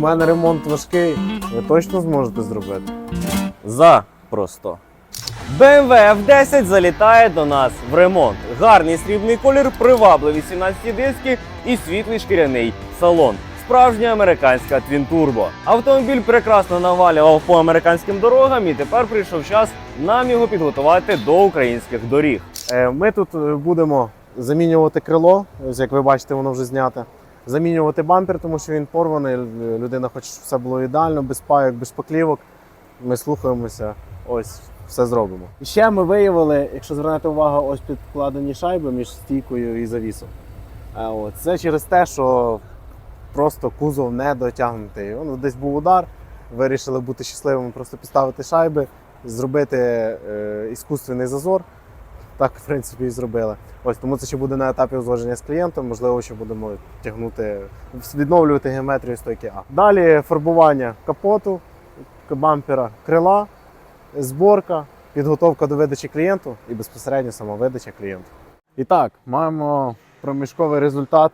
мене ремонт важкий. Ви точно зможете зробити? Запросто. BMW F10 залітає до нас в ремонт. Гарний срібний колір, привабливі 17 диски і світлий шкіряний салон. Справжня американська Twin Turbo. Автомобіль прекрасно навалював по американським дорогам, і тепер прийшов час нам його підготувати до українських доріг. Е, Ми тут е, будемо замінювати крило, ось як ви бачите, воно вже зняте. Замінювати бампер, тому що він порваний. Людина хоче, щоб все було ідеально, без пайок, без шпаклівок. Ми слухаємося, ось все зробимо. І ще ми виявили, якщо звернете увагу, ось підкладені шайби між стійкою і завісом. Це через те, що просто кузов не дотягнутий. Воно десь був удар, вирішили бути щасливими, просто підставити шайби, зробити е, іскусственний зазор. Так, в принципі, і зробили. Ось тому це ще буде на етапі узгодження з клієнтом. Можливо, ще будемо тягнути, відновлювати геометрію стойки А. Далі фарбування капоту, бампера, крила, зборка, підготовка до видачі клієнту і безпосередньо сама видача клієнту. І так, маємо проміжковий результат.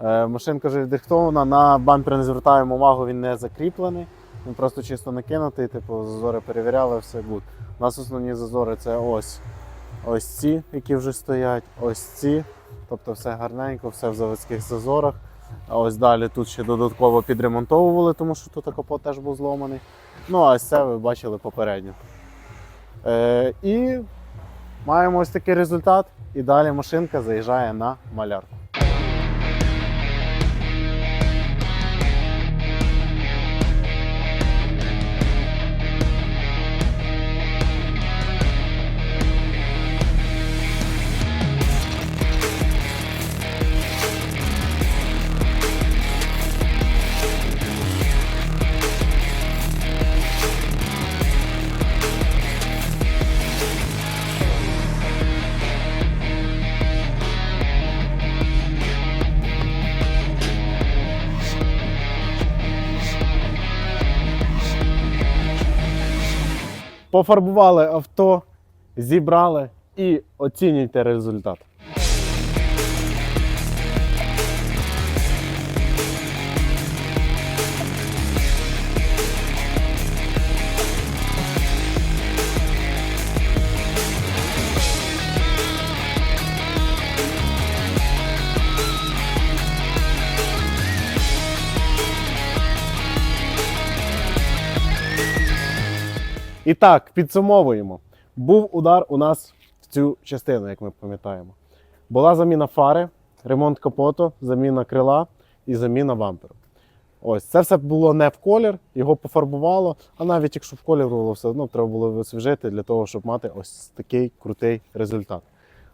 Е, Машинка вже відрихтована, на бампер не звертаємо увагу, він не закріплений. Він просто чисто накинутий, типу, зазори перевіряли, все гуд. У нас основні зазори це ось ось ці, які вже стоять, ось ці. Тобто все гарненько, все в заводських зазорах. А ось далі тут ще додатково підремонтовували, тому що тут капот теж був зломаний. Ну, а ось це ви бачили попередньо. Е, і маємо ось такий результат. І далі машинка заїжджає на малярку. Пофарбували авто, зібрали і оцінюйте результат. І так, підсумовуємо. Був удар у нас в цю частину, як ми пам'ятаємо. Була заміна фари, ремонт капоту, заміна крила і заміна бамперу. Ось це все було не в колір, його пофарбувало. А навіть якщо в колір було все одно, треба було освіжити для того, щоб мати ось такий крутий результат.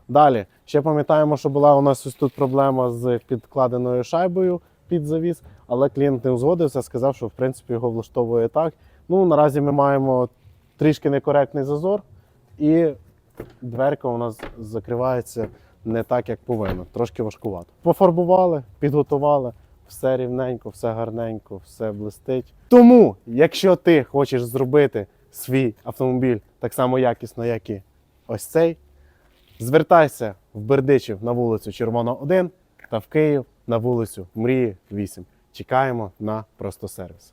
Далі, ще пам'ятаємо, що була у нас ось тут проблема з підкладеною шайбою під завіс, але клієнт не узгодився, сказав, що в принципі його влаштовує так. Ну, наразі ми маємо трішки некоректний зазор, і дверка у нас закривається не так, як повинно, трошки важкувато. Пофарбували, підготували, все рівненько, все гарненько, все блистить. Тому, якщо ти хочеш зробити свій автомобіль так само якісно, як і ось цей, звертайся в Бердичів на вулицю Червона 1 та в Київ на вулицю Мрії 8. Чекаємо на просто сервіс.